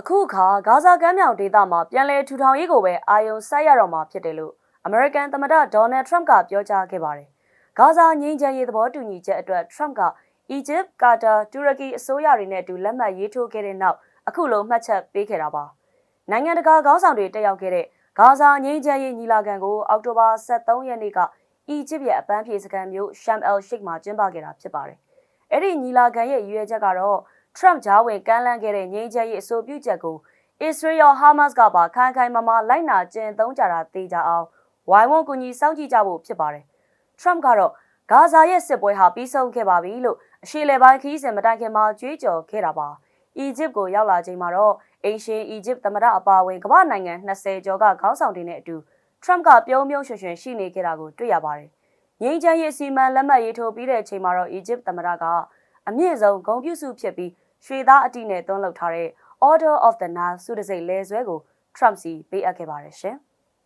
အခုအခါဂါဇာကမ်းမြောင်ဒေသမှာပြန်လည်ထူထောင်ရေးကိုပဲအာယုံစိုက်ရတော့မှာဖြစ်တယ်လို့အမေရိကန်သမ္မတဒေါ်နယ်ထရမ့်ကပြောကြားခဲ့ပါတယ်။ဂါဇာငြိမ်းချမ်းရေးသဘောတူညီချက်အတွက်ထရမ့်ကအီဂျစ်၊ကာတာ၊တူရကီအစိုးရတွေနဲ့အတူလက်မှတ်ရေးထိုးခဲ့တဲ့နောက်အခုလိုမှတ်ချက်ပေးခဲ့တာပါ။နိုင်ငံတကာခေါင်းဆောင်တွေတက်ရောက်ခဲ့တဲ့ဂါဇာငြိမ်းချမ်းရေးညီလာခံကိုအောက်တိုဘာ23ရက်နေ့ကအီဂျစ်ရဲ့အပန်းဖြေစခန်းမြို့ရှမ်အယ်ရှိခ်မှာကျင်းပခဲ့တာဖြစ်ပါတယ်။အဲ့ဒီညီလာခံရဲ့ရည်ရွယ်ချက်ကတော့ ထရမ့်ဂျားဝင်ကမ်းလှမ်းခဲ့တဲ့ငြိမ်းချမ်းရေးအဆိုပြုချက်ကိုအစ္စရေးရောဟာမတ်စ်ကပါခိုင်ခိုင်မာမာလိုက်နာကျင့်သုံးကြတာသိကြအောင်ဝိုင်းဝန်းကူညီစောင့်ကြည့်ကြဖို့ဖြစ်ပါတယ်။ထရမ့်ကတော့ဂါဇာရဲ့စစ်ပွဲဟာပြီးဆုံးခဲ့ပါပြီလို့အရှေ့လေပိုင်းခီးစဉ်မတိုင်ခင်မှာကြွေးကြော်ခဲ့တာပါ။အီဂျစ်ကိုရောက်လာချိန်မှာတော့အင်ရှင်အီဂျစ်သမ္မတအပါအဝင်ကမ္ဘာနိုင်ငံ20ကျော်ကခေါင်းဆောင်တွေနဲ့အတူထရမ့်ကပြုံးပြုံးရွှင်ရွှင်ရှိနေခဲ့တာကိုတွေ့ရပါတယ်။ငြိမ်းချမ်းရေးစီမံလက်မှတ်ရေးထိုးပြီးတဲ့အချိန်မှာတော့အီဂျစ်သမ္မတကအမြင့်ဆုံးဂုံပြုစုဖြစ်ပြီး ရွှေသားအတိနဲ့သွန်းလုပ်ထားတဲ့ Order of the Nile စုတစိတ်လဲဆွဲကို Trump စီပေးအပ်ခဲ့ပါတယ်ရှင်။